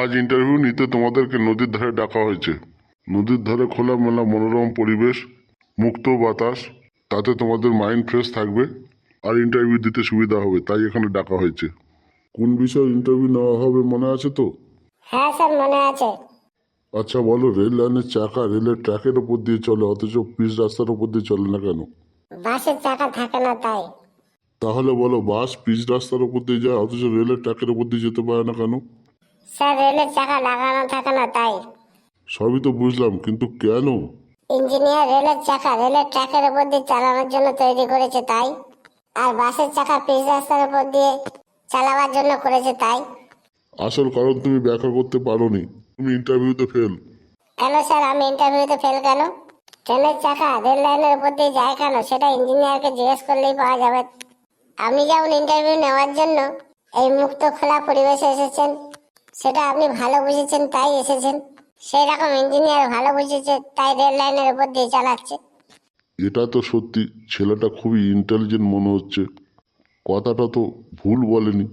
আজ ইন্টারভিউ নিতে তোমাদেরকে নদীর ধারে ডাকা হয়েছে। নদীর ধারে খোলামেলা মনোরম পরিবেশ মুক্ত বাতাস তাতে তোমাদের মাইন্ড ফ্রেশ থাকবে আর ইন্টারভিউ দিতে সুবিধা হবে তাই এখানে ডাকা হয়েছে। কোন বিষয়ে ইন্টারভিউ নেওয়া হবে মনে আছে তো? হ্যাঁ স্যার মনে আছে। আচ্ছা বলো রেল লাইনের চাকা রেলের ট্র্যাকের ওপর দিয়ে চলে অথচ পিচ রাস্তার ওপর দিয়ে চলে না কেন? বাসের চাকা থাকে না তাই। তাহলে বলো বাস পিচ রাস্তার ওপর দিয়ে যায় অথচ রেলের ট্র্যাকের ওপর দিয়ে যেতে পারে না কেন? স্যার রেলের চাকা লাগানো থাকে না তাই। সবই তো বুঝলাম কিন্তু কেন? ইঞ্জিনিয়ার রেলের চাকা রেলের ট্র্যাকের উপর দিয়ে চালানোর জন্য তৈরি করেছে তাই। আর বাসের চাকা পিচ রাস্তার উপর দিয়ে চালাবার জন্য করেছে তাই। আসল কারণ তুমি ব্যাখ্যা করতে পারোনি। তুমি ইন্টারভিউতে ফেল। কেন স্যার আমি ইন্টারভিউতে ফেল কেন? ট্রেনের চাকা রেল লাইনের উপর দিয়ে যায় কেন? সেটা ইঞ্জিনিয়ারকে জিজ্ঞেস করলেই পাওয়া যাবে। আমি যেমন ইন্টারভিউ নেওয়ার জন্য এই মুক্ত খোলা পরিবেশে এসেছেন সেটা আপনি ভালো বুঝেছেন, তাই এসেছেন। সেই রকম ইঞ্জিনিয়ার ভালো বুঝেছে, তাই রেল লাইনের উপর দিয়ে চালাচ্ছে। এটা তো সত্যি, ছেলেটা খুবই ইন্টেলিজেন্ট মনে হচ্ছে। কথাটা তো ভুল বলেনি।